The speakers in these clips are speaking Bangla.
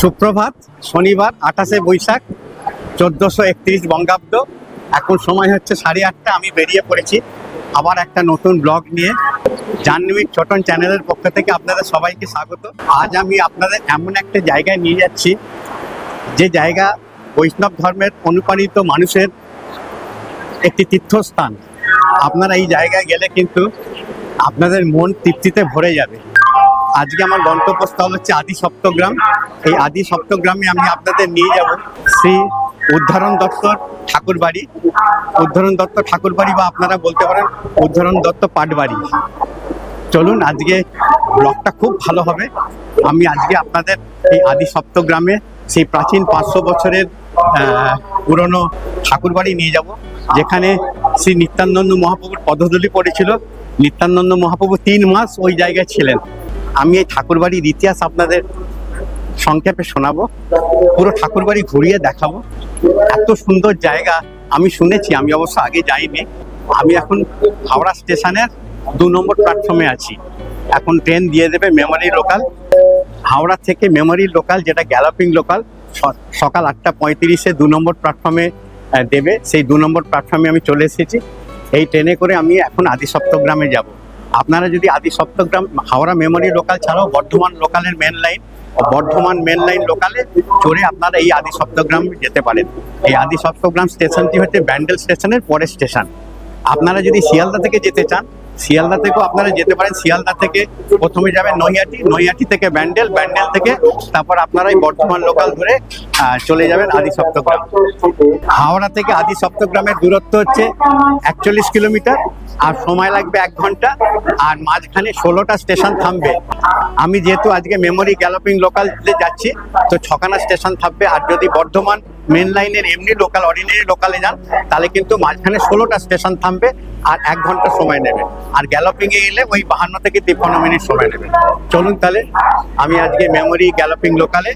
সুপ্রভাত, শনিবার, আঠাশে বৈশাখ, চোদ্দোশো একত্রিশ বঙ্গাব্দ। এখন সময় হচ্ছে সাড়ে আটটা, আমি বেরিয়ে পড়েছি। আবার একটা নতুন ব্লগ নিয়ে জাহ্নবী ছোটন চ্যানেলের পক্ষ থেকে আপনাদের সবাইকে স্বাগত। আজ আমি আপনাদের এমন একটা জায়গায় নিয়ে যাচ্ছি, যে জায়গা বৈষ্ণব ধর্মের অনুপ্রাণিত মানুষের একটি তীর্থস্থান। আপনারা এই জায়গায় গেলে কিন্তু আপনাদের মন তৃপ্তিতে ভরে যাবে। আজকে আমার গন্তব্যস্থল হচ্ছে আদি সপ্তগ্রাম। এই আদি সপ্তগ্রামে আমি আপনাদের নিয়ে যাব শ্রী উদ্ধারণ দত্তর ঠাকুর বাড়ি উদ্ধারণ দত্ত ঠাকুর বাড়ি বা আপনারা বলতে পারেন উদ্ধারণ দত্ত পাটবাড়ি। চলুন, আজকে ব্লগটা খুব ভালো হবে। আমি আজকে আপনাদের এই আদি সপ্তগ্রামে সেই প্রাচীন পাঁচশো বছরের পুরনো ঠাকুর বাড়ি নিয়ে যাব, যেখানে শ্রী নিত্যানন্দ মহাপ্রভুর পদধূলি পড়েছিল। নিত্যানন্দ মহাপ্রভু তিন মাস ওই জায়গায় ছিলেন। আমি এই ঠাকুর বাড়ির ইতিহাস আপনাদের সংক্ষেপে শোনাবো। পুরো ঠাকুর বাড়ি ঘুরিয়ে দেখাবো। এত সুন্দর জায়গা। আমি শুনেছি, আমি অবশ্য আগে যাইনি। আমি এখন হাওড়া স্টেশনের দু নম্বর প্ল্যাটফর্মে আছি। এখন ট্রেন দিয়ে দেবে মেমোরি লোকাল হাওড়া থেকে মেমোরি লোকাল যেটা গ্যালাপিং লোকাল সকাল আটটা পঁয়ত্রিশে দু নম্বর প্ল্যাটফর্মে দেবে। সেই দু নম্বর প্ল্যাটফর্মে আমি চলে এসেছি। এই ট্রেনে করে আমি এখন আদি সপ্তগ্রামে যাব। আপনারা যদি আদি সপ্তগ্রাম, হাওড়া মেমোরি লোকাল ছাড়াও Bardhaman লোকালের main line Bardhaman main line লোকালে চড়ে আপনারা এই আদি সপ্তগ্রাম যেতে পারেন। এই আদি সপ্তগ্রাম স্টেশনটি হচ্ছে ব্যান্ডেল স্টেশনের পরের স্টেশন। আপনারা যদি শিয়ালদা থেকে যেতে চান, শিয়ালদা থেকেও আপনারা যেতে পারেন। শিয়ালদা থেকে প্রথমে যাবেন নৈহাটি নৈহাটি থেকে ব্যান্ডেল ব্যান্ডেল থেকে তারপর আপনারা এই বর্ধমান লোকাল ধরে চলে যাবেন আদি সপ্তগ্রাম। হাওড়া থেকে আদি সপ্তগ্রামের দূরত্ব হচ্ছে একচল্লিশ কিলোমিটার। আর সময় লাগবে এক ঘণ্টা, আর মাঝখানে ষোলোটা স্টেশন থামবে। আমি যেহেতু আজকে মেমোরি গ্যালোপিং লোকালে যাচ্ছি, তো ছখানা স্টেশন থাকবে আর যদি বর্ধমান মেন লাইনের এমনি লোকাল অর্ডিনারি লোকালে যান, তাহলে কিন্তু মাঝখানে ষোলোটা স্টেশন থামবে, আর এক ঘণ্টা সময় নেবে। আর গ্যালোপিং এ এলে ওই বাহান্ন থেকে তিপ্পান্ন মিনিট সময় নেবে। চলুন তাহলে, আমি আজকে মেমোরি গ্যালোপিং লোকালে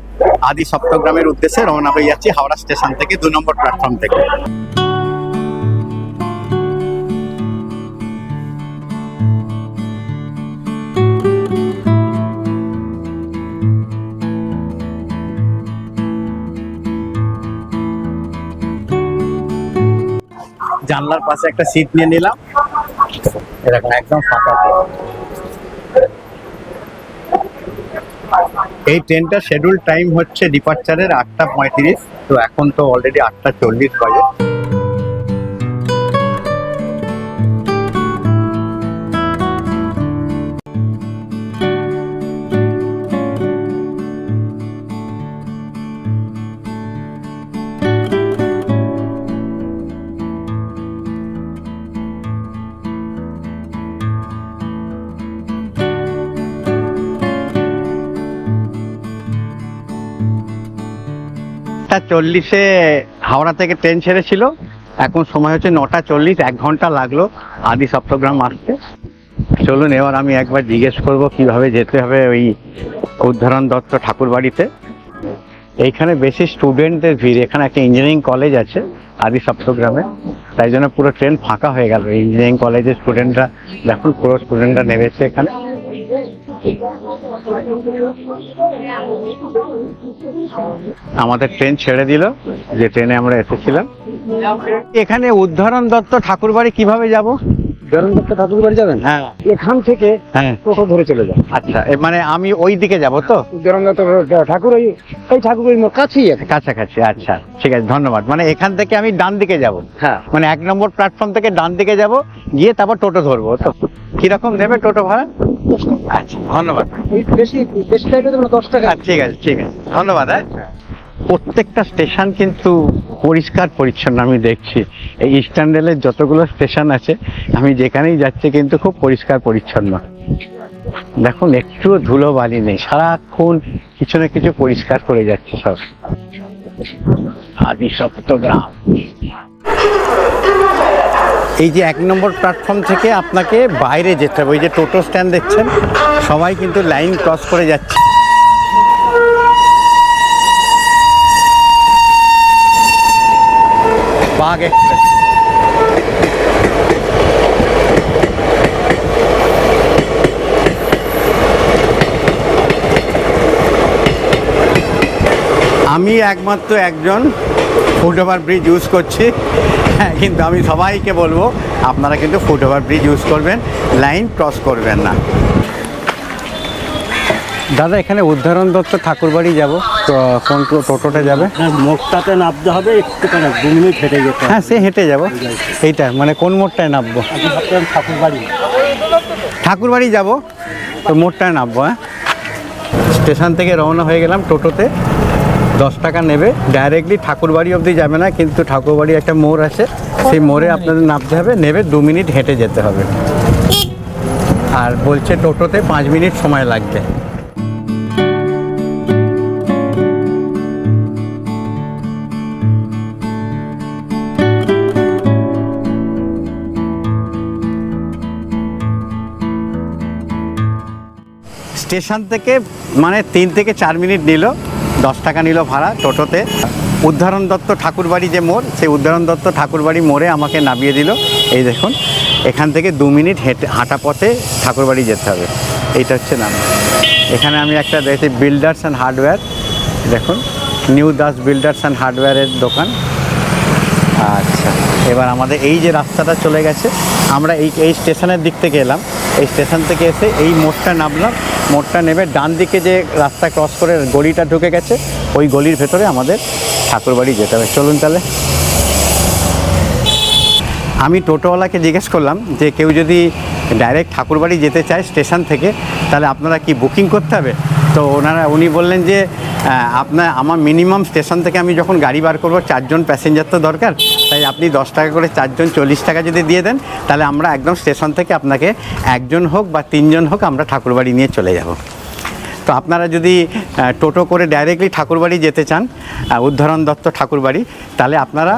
আদি সপ্তগ্রামের উদ্দেশ্যে রওনা হয়ে যাচ্ছি হাওড়া স্টেশন থেকে, দু নম্বর প্ল্যাটফর্ম থেকে। জানলার পাশে একটা সিট নিয়ে নিলাম। এরকম একদম ফাঁকা এই ট্রেনটা শেডিউল টাইম হচ্ছে ডিপার্চারের আটটা পঁয়ত্রিশ, তো এখন তো অলরেডি আটটা চল্লিশ বাজে। আটটা চল্লিশে হাওড়া থেকে ট্রেন ছেড়েছিল। এখন সময় হচ্ছে নটা চল্লিশ, এক ঘণ্টা লাগল আদি সপ্তগ্রাম আসতে। চলুন, এবার আমি একবার জিজ্ঞেস করব কীভাবে যেতে হবে ওই উদ্ধারণ দত্ত ঠাকুর বাড়িতে এইখানে বেশি স্টুডেন্টদের ভিড়, এখানে একটা ইঞ্জিনিয়ারিং কলেজ আছে আদি সপ্তগ্রামে। তাই জন্য পুরো ট্রেন ফাঁকা হয়ে গেল। ইঞ্জিনিয়ারিং কলেজের স্টুডেন্টরা দেখুন, পুরো স্টুডেন্টরা নেমেছে এখানে। আমাদের ট্রেন ছেড়ে দিল যে ট্রেনে আমরা এসেছিলাম। এখানে উদ্ধারণ দত্ত ঠাকুরবাড়ি কীভাবে যাব? ধরুন দত্ত ঠাকুর বাড়ি যাবেন? হ্যাঁ। এখান থেকে হ্যাঁ। টোটো ধরে চলে যান। আচ্ছা মানে আমি ওই দিকে যাব তো? ধরুন দত্ত ঠাকুর ওই এই ঠাকুর ওই কাছেই আছে। কাছাকাছি আচ্ছা ঠিক আছে ধন্যবাদ। মানে এখান থেকে আমি ডান দিকে যাব। হ্যাঁ। মানে এক নম্বর প্ল্যাটফর্ম থেকে ডান দিকে যাব গিয়ে তারপর টোটো ধরবো তো? কীরকম নেবে টোটো ভাড়া? আচ্ছা ধন্যবাদ। বেশি বেশি টাইপের দেবেন দশ টাকা। আচ্ছা, ঠিক আছে ঠিক আছে। ধন্যবাদ হ্যাঁ। প্রত্যেকটা স্টেশন কিন্তু পরিষ্কার, পরিচ্ছন্ন। আমি দেখছি। এই ইস্টার্ন রেলের যতগুলো স্টেশন আছে, আমি যেখানেই যাচ্ছি কিন্তু খুব পরিষ্কার, পরিচ্ছন্ন। দেখুন, একটুও ধুলো বালি নেই। সারাক্ষণ কিছু না কিছু পরিষ্কার করে যাচ্ছে সব। আদি সপ্তগ্রাম এই যে এক নম্বর প্ল্যাটফর্ম থেকে আপনাকে বাইরে যেতে হবে। ওই যে টোটো স্ট্যান্ড দেখছেন? সবাই কিন্তু লাইন ক্রস করে যাচ্ছে। বাঘ আমি একমাত্র একজন ফুট ওভার ব্রিজ ইউজ করছি। কিন্তু আমি সবাইকে বলব, আপনারা কিন্তু ফুট ওভার ব্রিজ ইউজ করবেন, লাইন ক্রস করবেন না। দাদা এখানে উদ্ধারণ দত্ত ঠাকুরবাড়ি যাব। তো কোন টোটোটা যাবে? হ্যাঁ মোড়টাতে নামতে হবে একটুখানি দু মিনিট হেঁটে যেতে হ্যাঁ সে হেঁটে যাব। এইটা মানে কোন মোড়টায় নামবো? আপনি ভাবছেন ঠাকুর বাড়ি। ঠাকুরবাড়ি যাব। তো মোড়টায় নামবো হ্যাঁ। স্টেশন থেকে রওনা হয়ে গেলাম টোটোতে। দশ টাকা নেবে। ডাইরেক্টলি ঠাকুরবাড়ি অবধি যাবে না কিন্তু ঠাকুরবাড়ি একটা মোড় আছে। সেই মোড়ে আপনাদের নামতে হবে নেবে দু মিনিট হেঁটে যেতে হবে। আর বলছে টোটোতে পাঁচ মিনিট সময় লাগবে। স্টেশন থেকে মানে তিন থেকে চার মিনিট নিল, দশ টাকা নিল ভাড়া টোটোতে। উদ্ধারণ দত্ত ঠাকুরবাড়ি যে মোড়, সেই উদ্ধারণ দত্ত ঠাকুরবাড়ি মোড়ে আমাকে নামিয়ে দিল। এই দেখুন, এখান থেকে দু মিনিট হেঁটে, হাঁটা পথে ঠাকুরবাড়ি যেতে হবে। এইটা হচ্ছে নাম। এখানে আমি একটা দেখছি বিল্ডার্স অ্যান্ড হার্ডওয়্যার দেখুন নিউ দাস বিল্ডার্স অ্যান্ড হার্ডওয়্যারের দোকান। আচ্ছা এবার আমাদের এই যে রাস্তাটা চলে গেছে, আমরা এই এই স্টেশনের দিক থেকে এলাম। এই স্টেশন থেকে এসে এই মোড়টা নামলাম। মোড়টা নেমে ডান দিকে যে রাস্তা ক্রস করে গলিটা ঢুকে গেছে, ওই গলির ভেতরে আমাদের ঠাকুরবাড়ি যেতে হবে। চলুন তাহলে। আমি টোটোওয়ালাকে জিজ্ঞেস করলাম যে কেউ যদি ডাইরেক্ট ঠাকুরবাড়ি যেতে চায় স্টেশন থেকে, তাহলে আপনারা কি বুকিং করতে হবে? তো ওনারা, উনি বললেন যে আপনার, আমার মিনিমাম স্টেশন থেকে আমি যখন গাড়ি বার করব, চারজন প্যাসেঞ্জার তো দরকার। তাই আপনি দশ টাকা করে চারজন, চল্লিশ টাকা যদি দিয়ে দেন, তাহলে আমরা একদম স্টেশন থেকে আপনাকে একজন হোক বা তিনজন হোক আমরা ঠাকুরবাড়ি নিয়ে চলে যাব। তো আপনারা যদি টোটো করে ডাইরেক্টলি ঠাকুরবাড়ি যেতে চান উদ্ধরণ দত্ত ঠাকুরবাড়ি, তাহলে আপনারা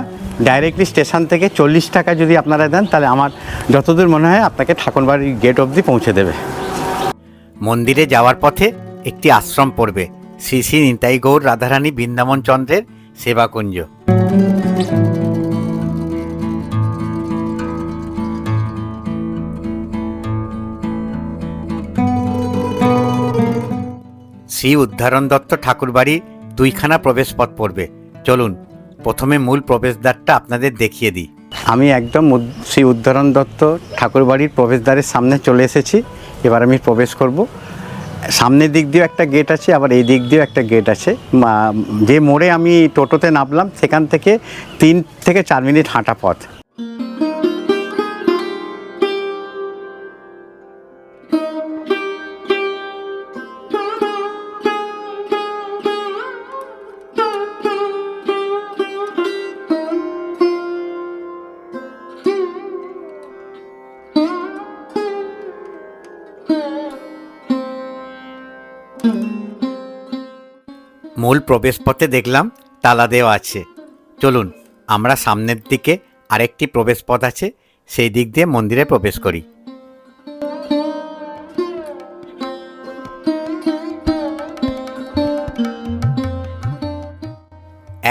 ডাইরেক্টলি স্টেশন থেকে চল্লিশ টাকা যদি আপনারা দেন, তাহলে আমার যতদূর মনে হয় আপনাকে ঠাকুরবাড়ির গেট অবধি পৌঁছে দেবে। মন্দিরে যাওয়ার পথে একটি আশ্রম পড়বে। শ্রী শ্রী নিতাই গৌর রাধারানী বৃন্দাবন চন্দ্রের সেবাকুঞ্জ। শ্রী উদ্ধারণ দত্ত ঠাকুরবাড়ি দুইখানা প্রবেশপথ পড়বে। চলুন, প্রথমে মূল প্রবেশদ্বারটা আপনাদের দেখিয়ে দিই। আমি একদম শ্রী উদ্ধারণ দত্ত ঠাকুরবাড়ির প্রবেশদ্বারের সামনে চলে এসেছি। এবার আমি প্রবেশ করব। সামনের দিক দিয়েও একটা গেট আছে, আবার এই দিক দিয়েও একটা গেট আছে। যে মোড়ে আমি টোটোতে নামলাম, সেখান থেকে তিন থেকে চার মিনিট হাঁটা পথ। মূল প্রবেশপথে দেখলাম তালা দেওয়া আছে। চলুন, আমরা সামনের দিকে আরেকটি প্রবেশপথ আছে, সেই দিক দিয়ে মন্দিরে প্রবেশ করি।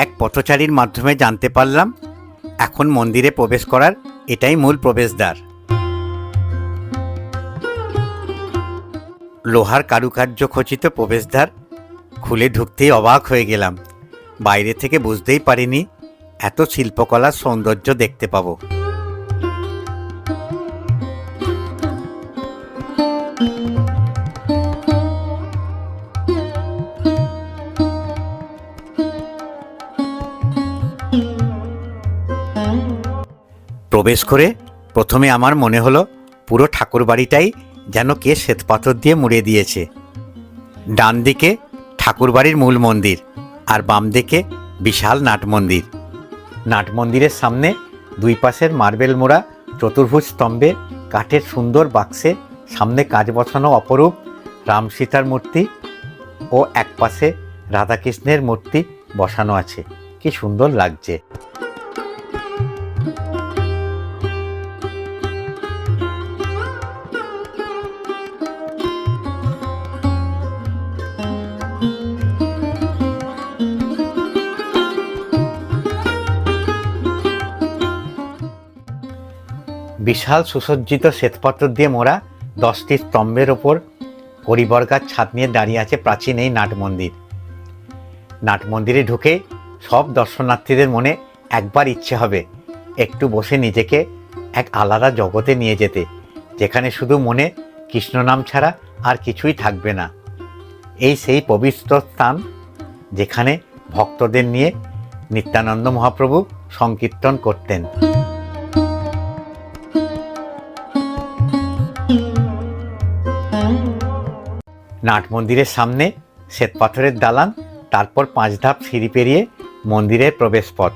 এক পথচারীর মাধ্যমে জানতে পারলাম, এখন মন্দিরে প্রবেশ করার এটাই মূল প্রবেশদ্বার। লোহার কারুকার্য খচিত প্রবেশদ্বার খুলে ঢুকতেই অবাক হয়ে গেলাম। বাইরে থেকে বুঝতেই পারিনি এত শিল্পকলার সৌন্দর্য দেখতে পাবো। প্রবেশ করে প্রথমে আমার মনে হলো পুরো ঠাকুরবাড়িটাই যেন কে শ্বেতপাথর দিয়ে মুড়ে দিয়েছে। ডান দিকে ঠাকুরবাড়ির মূল মন্দির আর বাম দিকে বিশাল নাট মন্দির। নাট মন্দিরের সামনে দুই পাশের মার্বেল মোড়া, চতুর্ভুজ স্তম্ভে কাঠের সুন্দর বাক্সে সামনে কাজ বসানো অপরূপ রাম সীতার মূর্তি ও এক পাশে রাধাকৃষ্ণের মূর্তি বসানো আছে। কি সুন্দর লাগছে। বিশাল সুসজ্জিত শ্বেতপত্র দিয়ে মোড়া দশটি স্তম্ভের ওপর হরিবর্গার ছাদ নিয়ে দাঁড়িয়ে আছে প্রাচীন এই নাট মন্দির। নাট মন্দিরে ঢুকে সব দর্শনার্থীদের মনে একবার ইচ্ছে হবে একটু বসে নিজেকে এক আলাদা জগতে নিয়ে যেতে, যেখানে শুধু মনে কৃষ্ণ নাম ছাড়া আর কিছুই থাকবে না। এই সেই পবিত্র স্থান যেখানে ভক্তদের নিয়ে নিত্যানন্দ মহাপ্রভু সংকীর্তন করতেন। নাট মন্দিরের সামনে শ্বেতপাথরের দালান, তারপর পাঁচ ধাপ সিঁড়ি পেরিয়ে মন্দিরের প্রবেশপথ।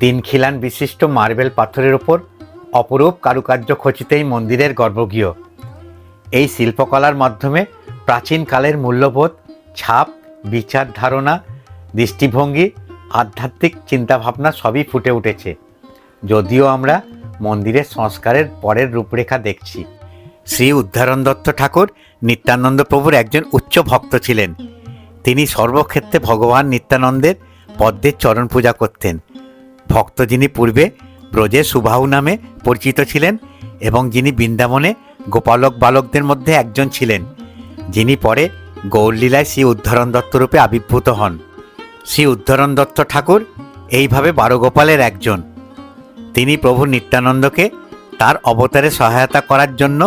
তিন খিলান বিশিষ্ট মার্বেল পাথরের ওপর অপরূপ কারুকার্য খচিতেই মন্দিরের গর্ভগৃহ। এই শিল্পকলার মাধ্যমে প্রাচীনকালের মূল্যবোধ, ছাপ, বিচার ধারণা, দৃষ্টিভঙ্গি, আধ্যাত্মিক চিন্তাভাবনা সবই ফুটে উঠেছে। যদিও আমরা মন্দিরের সংস্কারের পরের রূপরেখা দেখছি। শ্রী উদ্ধারণ দত্ত ঠাকুর নিত্যানন্দ প্রভুর একজন উচ্চ ভক্ত ছিলেন। তিনি সর্বক্ষেত্রে ভগবান নিত্যানন্দের পদ্মের চরণ পূজা করতেন। ভক্ত যিনি পূর্বে ব্রজের সুবাহু নামে পরিচিত ছিলেন এবং যিনি বৃন্দাবনে গোপালক বালকদের মধ্যে একজন ছিলেন, যিনি পরে গৌরলীলায় শ্রী উদ্ধরণ দত্তরূপে আবির্ভূত হন। শ্রী উদ্ধরণ দত্ত ঠাকুর এইভাবে বারোগোপালের একজন। তিনি প্রভু নিত্যানন্দকে তার অবতারে সহায়তা করার জন্য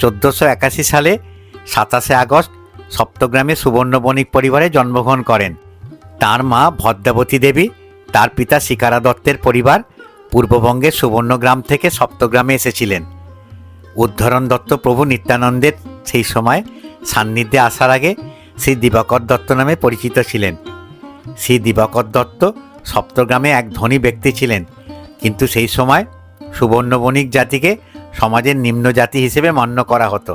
চোদ্দোশো একাশি সালে সাতাশে আগস্ট সপ্তগ্রামে সুবর্ণ বণিক পরিবারে জন্মগ্রহণ করেন। তার মা ভদ্রাবতী দেবী, তার পিতা শিকারা দত্তের পরিবার পূর্ববঙ্গের সুবর্ণগ্রাম থেকে সপ্তগ্রামে এসেছিলেন। উদ্ধরণ দত্ত প্রভু নিত্যানন্দের সেই সময় সান্নিধ্যে আসার আগে শ্রী দিবাকর দত্ত নামে পরিচিত ছিলেন। শ্রী দিবাকর দত্ত সপ্তগ্রামে এক ধনী ব্যক্তি ছিলেন, কিন্তু সেই সময় সুবর্ণ বণিক জাতিকে সমাজের নিম্ন জাতি হিসেবে মান্য করা হতো।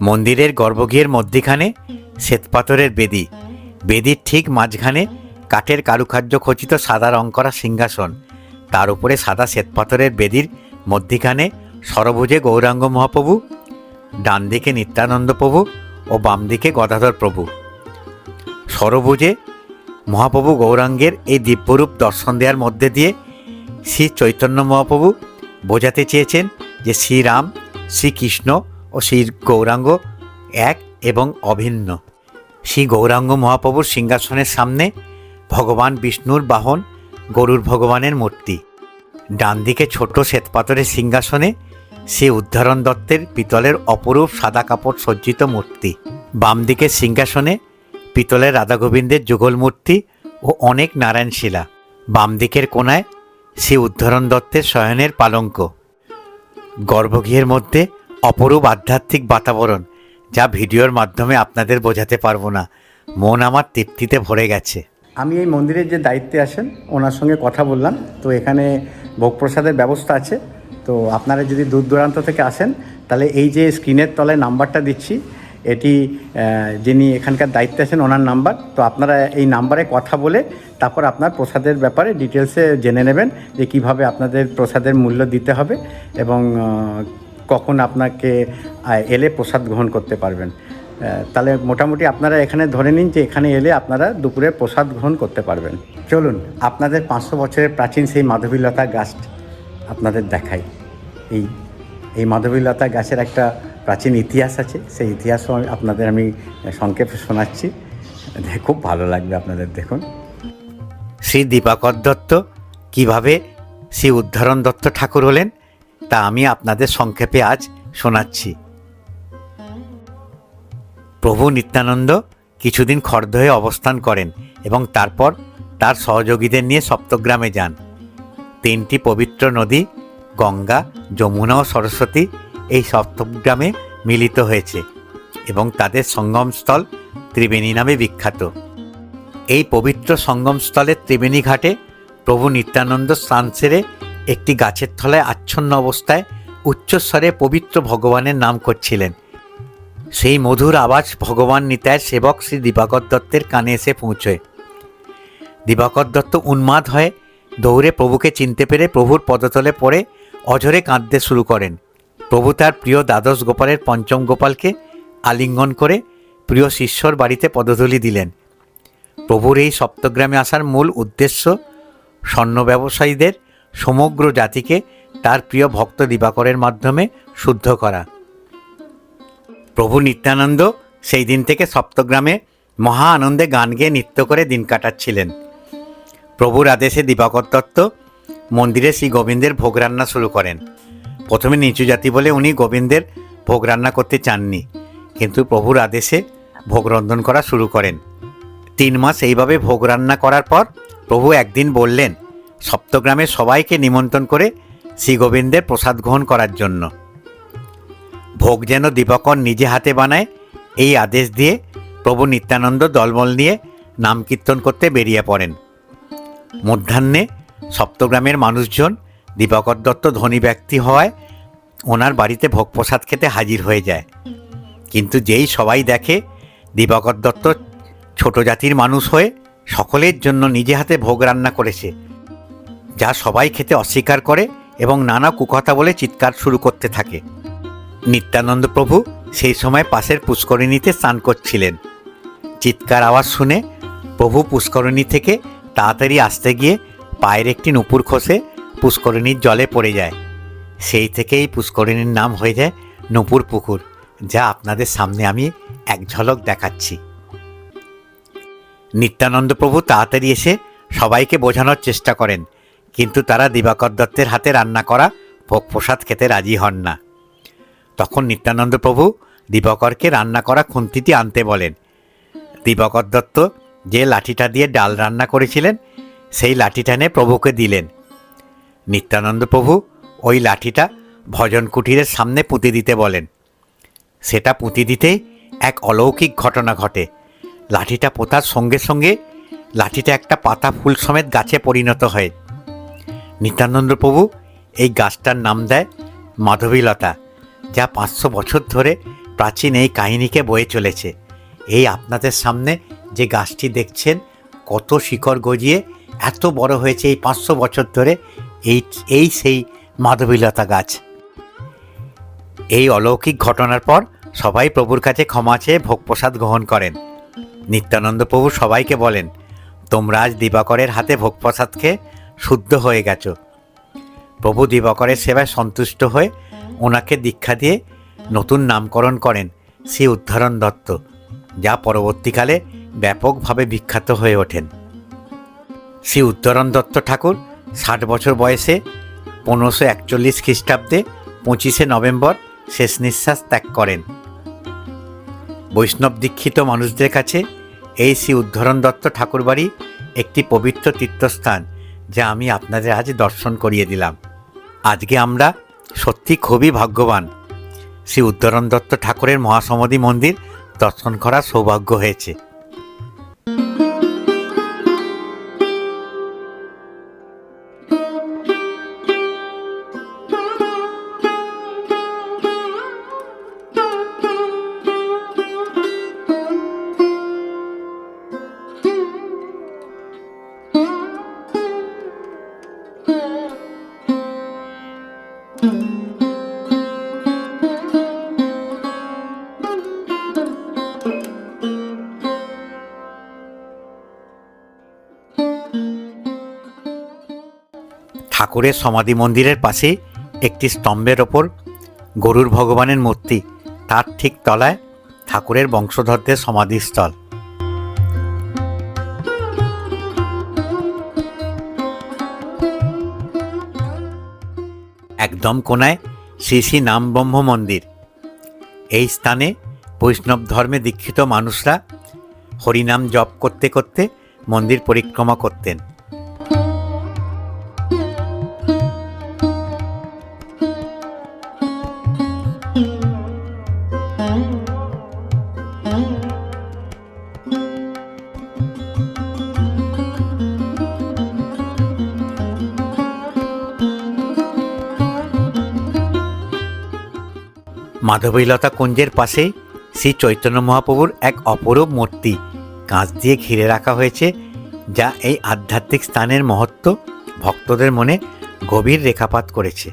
মন্দিরের গর্ভগৃহের মধ্যিখানে শ্বেতপাথরের বেদি। বেদির ঠিক মাঝখানে কাঠের কারুকার্য খচিত সাদা রং করা সিংহাসন। তার উপরে সাদা শ্বেতপাথরের বেদির মধ্যিখানে সরভুজে গৌরাঙ্গ মহাপ্রভু ডান দিকে নিত্যানন্দ প্রভু ও বাম দিকে গদাধর প্রভু। সরভুজে মহাপ্রভু গৌরাঙ্গের এই দিব্যরূপ দর্শন দেওয়ার মধ্যে দিয়ে শ্রী চৈতন্য মহাপ্রভু বোঝাতে চেয়েছেন যে শ্রীরাম, শ্রীকৃষ্ণ ও শ্রী গৌরাঙ্গ এক এবং অভিন্ন। শ্রী গৌরাঙ্গ মহাপ্রভুর সিংহাসনের সামনে ভগবান বিষ্ণুর বাহন গরুর ভগবানের মূর্তি। ডান দিকে ছোট শ্বেতপাথরের সিংহাসনে শ্রী উদ্ধারণ দত্তের পিতলের অপরূপ সাদা কাপড় সজ্জিত মূর্তি। বাম দিকের সিংহাসনে পিতলের রাধা গোবিন্দের যুগল মূর্তি ও অনেক নারায়ণ শিলা বাম দিকের কোনায় শ্রী উদ্ধরণ দত্তের শয়নের পালঙ্ক। গর্ভগৃহের মধ্যে অপরূপ আধ্যাত্মিক বাতাবরণ, যা ভিডিওর মাধ্যমে আপনাদের বোঝাতে পারব না। মন আমার তৃপ্তিতে ভরে গেছে। আমি এই মন্দিরের যে দায়িত্বে আসেন ওনার সঙ্গে কথা বললাম। তো এখানে ভোগ প্রসাদের ব্যবস্থা আছে। তো আপনারা যদি দূর দূরান্ত থেকে আসেন, তাহলে এই যে স্ক্রিনের তলায় নাম্বারটা দিচ্ছি এটি যিনি এখানকার দায়িত্বে আছেন, ওনার নাম্বার। তো আপনারা এই নাম্বারে কথা বলে তারপর আপনার প্রসাদের ব্যাপারে ডিটেলসে জেনে নেবেন যে কীভাবে আপনাদের প্রসাদের মূল্য দিতে হবে এবং কখন আপনাকে এলে প্রসাদ গ্রহণ করতে পারবেন। তাহলে মোটামুটি আপনারা এখানে ধরে নিন যে এখানে এলে আপনারা দুপুরে প্রসাদ গ্রহণ করতে পারবেন। চলুন, আপনাদের পাঁচশো বছরের প্রাচীন সেই মাধবীলতা গাছ আপনাদের দেখাই। এই এই মাধবীলতা গাছের একটা প্রাচীন ইতিহাস আছে, সেই ইতিহাসও আপনাদের আমি সংক্ষেপে শোনাচ্ছি। খুব ভালো লাগবে আপনাদের দেখুন। শ্রী দীপাকর দত্ত কীভাবে শ্রী উদ্ধারণ দত্ত ঠাকুর হলেন, তা আমি আপনাদের সংক্ষেপে আজ শোনাচ্ছি। প্রভু নিত্যানন্দ কিছুদিন খর্দহে অবস্থান করেন এবং তারপর তার সহযোগীদের নিয়ে সপ্তগ্রামে যান। তিনটি পবিত্র নদী, গঙ্গা, যমুনা ও সরস্বতী এই সপ্তগ্রামে মিলিত হয়েছে এবং তাদের সঙ্গমস্থল ত্রিবেণী নামে বিখ্যাত। এই পবিত্র সঙ্গমস্থলের ত্রিবেণী ঘাটে প্রভু নিত্যানন্দ স্নান সেরে একটি গাছের তলায় আচ্ছন্ন অবস্থায় উচ্চস্বরে পবিত্র ভগবানের নাম করছিলেন। সেই মধুর আওয়াজ ভগবান নিতায় সেবক শ্রী দিবাকর দত্তের কানে এসে পৌঁছয়। দিবাকর দত্ত উন্মাদ হয়ে দৌড়ে প্রভুকে চিনতে পেরে প্রভুর পদতলে পড়ে অঝরে কাঁদতে শুরু করেন। প্রভু তার প্রিয় দ্বাদশ গোপালের পঞ্চম গোপালকে আলিঙ্গন করে প্রিয় শিষ্যর বাড়িতে পদধূলি দিলেন। প্রভুর এই সপ্তগ্রামে আসার মূল উদ্দেশ্য স্বর্ণ ব্যবসায়ীদের সমগ্র জাতিকে তার প্রিয় ভক্ত দিবাকরের মাধ্যমে শুদ্ধ করা। প্রভু নিত্যানন্দ সেই দিন থেকে সপ্তগ্রামে মহা আনন্দে গান গেয়ে নৃত্য করে দিন কাটাচ্ছিলেন। প্রভুর আদেশে দিবাকর দত্ত মন্দিরে শ্রী গোবিন্দের ভোগ রান্না শুরু করেন। প্রথমে নিচু জাতি বলে উনি গোবিন্দের ভোগ রান্না করতে চাননি। কিন্তু প্রভুর আদেশে ভোগ রন্ধন করা শুরু করেন। তিন মাস এইভাবে ভোগ রান্না করার পর প্রভু একদিন বললেন সপ্তগ্রামের সবাইকে নিমন্ত্রণ করে শ্রী গোবিন্দের প্রসাদ গ্রহণ করার জন্য। ভোগ যেন দীপকর নিজে হাতে বানায়, এই আদেশ দিয়ে প্রভু নিত্যানন্দ দলমল নিয়ে নাম কীর্তন করতে বেরিয়ে পড়েন। মধ্যাহ্নে সপ্তগ্রামের মানুষজন দিবাকর দত্ত ধনী ব্যক্তি হওয়ায় ওনার বাড়িতে ভোগ প্রসাদ খেতে হাজির হয়ে যায়। কিন্তু যেই সবাই দেখে দিবাকর দত্ত ছোট জাতির মানুষ হয়ে সকলের জন্য নিজে হাতে ভোগ রান্না করেছে, যা সবাই খেতে অস্বীকার করে এবং নানা কুকথা বলে চিৎকার শুরু করতে থাকে। নিত্যানন্দ প্রভু সেই সময় পাশের পুষ্করিণীতে স্নান করছিলেন। চিৎকার আওয়াজ শুনে প্রভু পুষ্করিণী থেকে তাড়াতাড়ি আসতে গিয়ে পায়ের একটি নুপুর খসে পুষ্করিণীর জলে পড়ে যায়। সেই থেকেই পুষ্করিণীর নাম হয়ে যায় নুপুর পুকুর, যা আপনাদের সামনে আমি এক ঝলক দেখাচ্ছি। নিত্যানন্দ প্রভু তাড়াতাড়ি এসে সবাইকে বোঝানোর চেষ্টা করেন, কিন্তু তারা দিবাকর দত্তের হাতে রান্না করা ভোগ প্রসাদ খেতে রাজি হন না। তখন নিত্যানন্দ প্রভু দিবাকরকে রান্না করা খুন্তিটি আনতে বলেন, দিবাকর দত্ত, যে লাঠিটা দিয়ে ডাল রান্না করেছিলেন, সেই লাঠিটা নিয়ে প্রভুকে দিলেন। নিত্যানন্দ প্রভু ওই লাঠিটা ভজন কুটিরের সামনে পুঁতে দিতে বলেন। সেটা পুঁতি দিতেই এক অলৌকিক ঘটনা ঘটে। লাঠিটা পোতার সঙ্গে সঙ্গে লাঠিটা একটা পাতা ফুল সমেত গাছে পরিণত হয়। নিত্যানন্দ প্রভু এই গাছটার নাম দেয় মাধবীলতা, যা পাঁচশো বছর ধরে প্রাচীন এই কাহিনীকে বয়ে চলেছে। এই আপনাদের সামনে যে গাছটি দেখছেন, কত শিকড় গজিয়ে এত বড় হয়েছে এই পাঁচশো বছর ধরে এই এই সেই মাধবীলতা গাছ। এই অলৌকিক ঘটনার পর সবাই প্রভুর কাছে ক্ষমা চেয়ে ভোগ প্রসাদ গ্রহণ করেন। নিত্যানন্দ প্রভু সবাইকে বলেন, তোমরা আজ দিবাকরের হাতে ভোগ প্রসাদ খেয়ে শুদ্ধ হয়ে গেছো। প্রভু দিবাকরের সেবায় সন্তুষ্ট হয়ে ওনাকে দীক্ষা দিয়ে নতুন নামকরণ করেন শ্রী উদ্ধারণ দত্ত, যা পরবর্তীকালে ব্যাপকভাবে বিখ্যাত হয়ে ওঠেন। শ্রী উদ্ধরণ দত্ত ঠাকুর ষাট বছর বয়সে পনেরোশো একচল্লিশ খ্রিস্টাব্দে পঁচিশে নভেম্বর শেষ নিঃশ্বাস ত্যাগ করেন। বৈষ্ণব দীক্ষিত মানুষদের কাছে এই শ্রী উদ্ধরণ দত্ত ঠাকুরবাড়ি একটি পবিত্র তীর্থস্থান যা আমি আপনাদের আজ দর্শন করিয়ে দিলাম। আজকে আমরা সত্যি খুবই ভাগ্যবান। শ্রী উদ্ধরণ দত্ত ঠাকুরের মহাসমাধি মন্দির দর্শন করার সৌভাগ্য হয়েছে। ঠাকুরের সমাধি মন্দিরের পাশে একটি স্তম্ভের ওপর গরুর ভগবানের মূর্তি। তার ঠিক তলায় ঠাকুরের বংশধরদের সমাধিস্থল। একদম কোনায় শ্রী শ্রী নাম ব্রহ্ম মন্দির। এই স্থানে বৈষ্ণব ধর্মে দীক্ষিত মানুষরা হরিনাম জপ করতে করতে মন্দির পরিক্রমা করতেন। মাধবীলতা কুঞ্জের পাশে শ্রী চৈতন্য মহাপ্রভুর এক অপরূপ মূর্তি কাঁচ দিয়ে ঘিরে রাখা হয়েছে, যা এই আধ্যাত্মিক স্থানের মহত্ব ভক্তদের মনে গভীর রেখাপাত করেছে।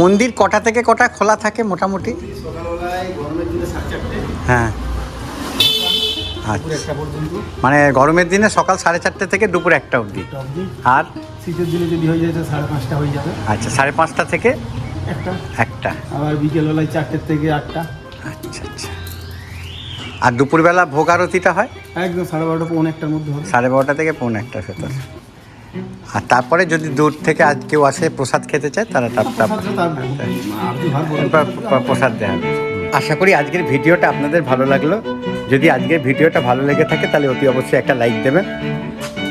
মন্দির কটা থেকে কটা খোলা থাকে মোটামুটি? হ্যাঁ। মানে গরমের দিনে সকাল সাড়ে চারটে থেকে দুপুর একটা অবধি। অবধি। আর? শীতের দিনে যদি হয়ে যায় সাড়ে পাঁচটা হয়ে যাবে। আচ্ছা সাড়ে পাঁচটা থেকে একটা। একটা। আবার বিকেলবেলায় চারটের থেকে আটটা। আচ্ছা আচ্ছা। আর দুপুরবেলা ভোগ আরতিটা হয়? একদম সাড়ে বারোটা পৌনে একটার মধ্যে সাড়ে বারোটা থেকে পৌনে একটার ভেতর। আর তারপরে যদি দূর থেকে আজ কেউ আসে প্রসাদ খেতে চায় তারা প্র- প্র- প্রসাদ দেওয়া হবে। আশা করি আজকের ভিডিওটা আপনাদের ভালো লাগল। যদি আজকের ভিডিওটা ভালো লেগে থাকে তাহলে অতি অবশ্যই একটা লাইক দেবেন।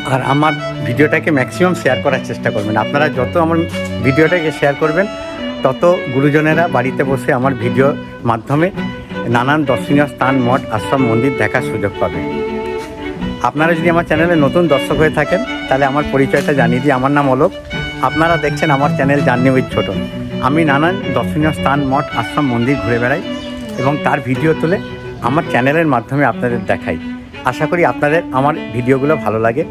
আর আমার ভিডিওটাকে ম্যাক্সিমাম শেয়ার করার চেষ্টা করবেন। আপনারা যত আমার ভিডিওটাকে শেয়ার করবেন তত গুরুজনেরা বাড়িতে বসে আমার ভিডিওর মাধ্যমে নানান দর্শনীয় স্থান মঠ আশ্রম মন্দির দেখার সুযোগ পাবে। আপনারা যদি আমার চ্যানেলে নতুন দর্শক হয়ে থাকেন, তাহলে আমার পরিচয়টা জানিয়ে দিই। আমার নাম অলোক। আপনারা দেখছেন আমার চ্যানেল জার্নি উইথ ছোটন আমি নানান দর্শনীয় স্থান, মঠ, আশ্রম, মন্দির ঘুরে বেড়াই এবং তার ভিডিও তুলে আমার চ্যানেলের মাধ্যমে আপনাদের দেখাই। আশা করি আপনাদের আমার ভিডিওগুলো ভালো লাগে।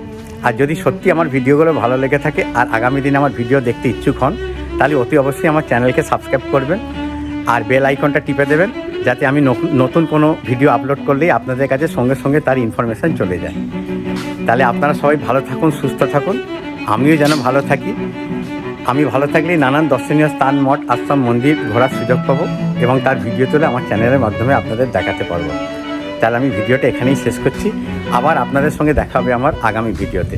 আর যদি সত্যি আমার ভিডিওগুলো ভালো লেগে থাকে আর আগামী দিনে আমার ভিডিও দেখতে ইচ্ছুক হন, তাহলে অতি অবশ্যই আমার চ্যানেলকে সাবস্ক্রাইব করবেন আর বেল আইকনটা টিপে দেবেন। যাতে আমি নতুন- কোনো ভিডিও আপলোড করলেই আপনাদের কাছে সঙ্গে সঙ্গে তার ইনফরমেশান চলে যায়। তাহলে আপনারা সবাই ভালো থাকুন, সুস্থ থাকুন। আমিও যেন ভালো থাকি। আমি ভালো থাকলেই নানান দর্শনীয় স্থান, মঠ, আশ্রম, মন্দির ঘোরার সুযোগ পাবো এবং তার ভিডিও তুলে আমার চ্যানেলের মাধ্যমে আপনাদের দেখাতে পারব। তাহলে আমি ভিডিওটা এখানেই শেষ করছি। আবার আপনাদের সঙ্গে দেখা হবে আমার আগামী ভিডিওতে